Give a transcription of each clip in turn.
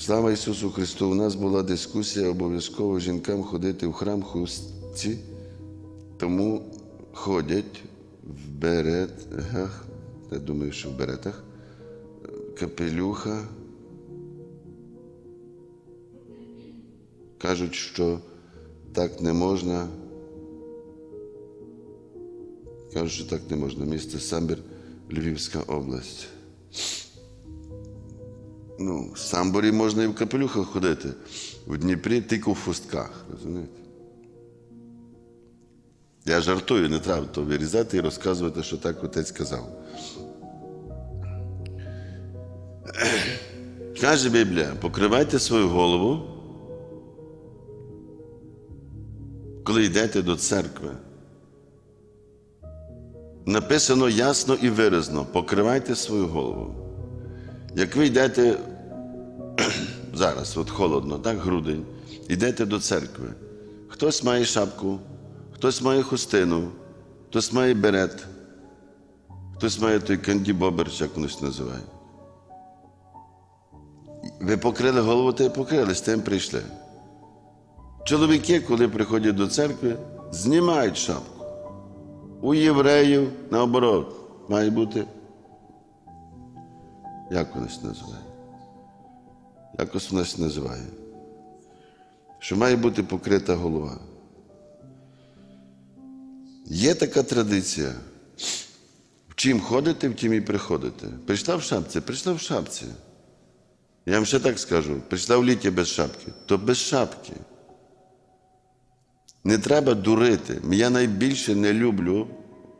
Слава Ісусу Христу! У нас була дискусія обов'язково жінкам ходити в храм хустці, тому ходять в беретах, я думаю, що в беретах, капелюха. Кажуть, що так не можна. Кажуть, що так не можна. Місто Самбір, Львівська область. Ну, в Самборі можна і в капелюхах ходити. В Дніпрі тільки в фустках, розумієте? Я жартую, не треба то вирізати і розказувати, що так отець сказав. Каже Біблія, покривайте свою голову, коли йдете до церкви. Написано ясно і виразно: покривайте свою голову. Як ви йдете зараз, от холодно, так, грудень, йдете до церкви. Хтось має шапку, хтось має хустину, хтось має берет, хтось має той кандібобер, чи як воно називає. Ви покрили голову, та й покрили, з тим прийшли. Чоловіки, коли приходять до церкви, знімають шапку. У євреїв наоборот має бути. Як воно це називає? Якось воно це називає. Що має бути покрита голова. Є така традиція. В чим ходите, в тім і приходите. Прийшла в шапці, прийшла в шапці. Я вам ще так скажу: прийшла в літі без шапки, то без шапки. Не треба дурити. Я найбільше не люблю,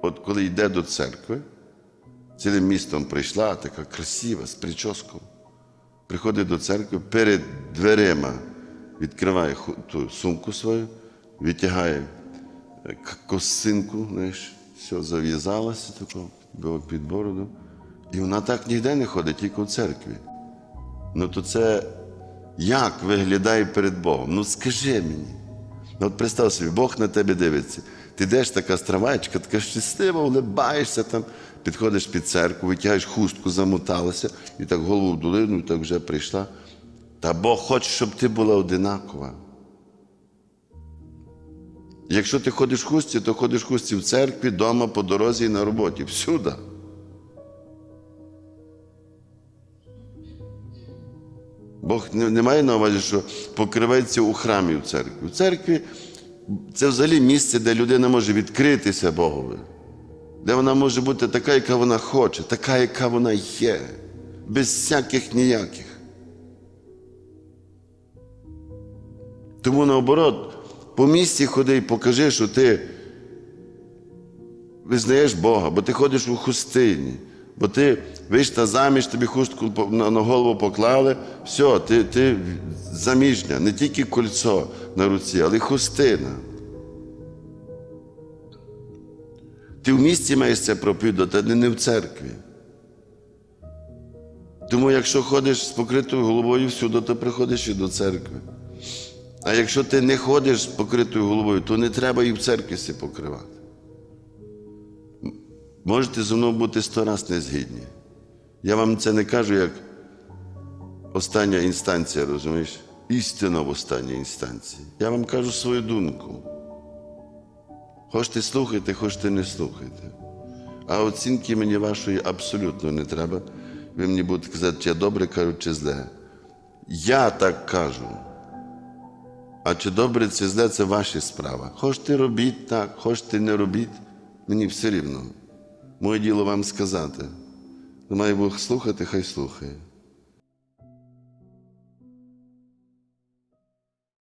от коли йде до церкви, цілим містом прийшла, така красива, з прическою. Приходить до церкви, перед дверима відкриває ту сумку свою, витягає е, косинку, знаєш, все зав'язалося тако, під бороду. І вона так ніде не ходить, тільки в церкві. Ну то це як виглядає перед Богом? Ну скажи мені. Ну, от представ собі, Бог на тебе дивиться. Ти йдеш така стравачка, така щаслива, улибаєшся там, підходиш під церкву, витягаєш хустку, замоталася, і так голову в долину, і так вже прийшла. Та Бог хоче, щоб ти була одинакова. Якщо ти ходиш в хустці, то ходиш в хустці в церкві, вдома, по дорозі і на роботі. Всюди. Бог не, має на увазі, що покривається у храмі в церкві. У церкві це взагалі місце, де людина може відкритися Богові, де вона може бути така, яка вона хоче, така, яка вона є, без всяких ніяких. Тому наоборот, по місті ходи і покажи, що ти визнаєш Бога, бо ти ходиш у хустині, бо ти вийшла заміж, тобі хустку на, голову поклали, все, ти, ти заміжня, не тільки кольцо на руці, але й хустина. Ти в місті маєш це проповідати, а не в церкві. Тому якщо ходиш з покритою головою всюди, то приходиш і до церкви. А якщо ти не ходиш з покритою головою, то не треба і в церкві покривати. Можете зі мною бути сто раз не згідні. Я вам це не кажу як остання інстанція, розумієш? Істина в останній інстанції. Я вам кажу свою думку. Хочете слухайте, хочете не слухайте. А оцінки мені вашої абсолютно не треба. Ви мені будете казати, чи я добре кажу, чи зле. Я так кажу. А чи добре, чи зле, це ваші справа. Хочете робіть так, хочете не робіть, мені все рівно. Моє діло вам сказати. Має Бог слухати, хай слухає.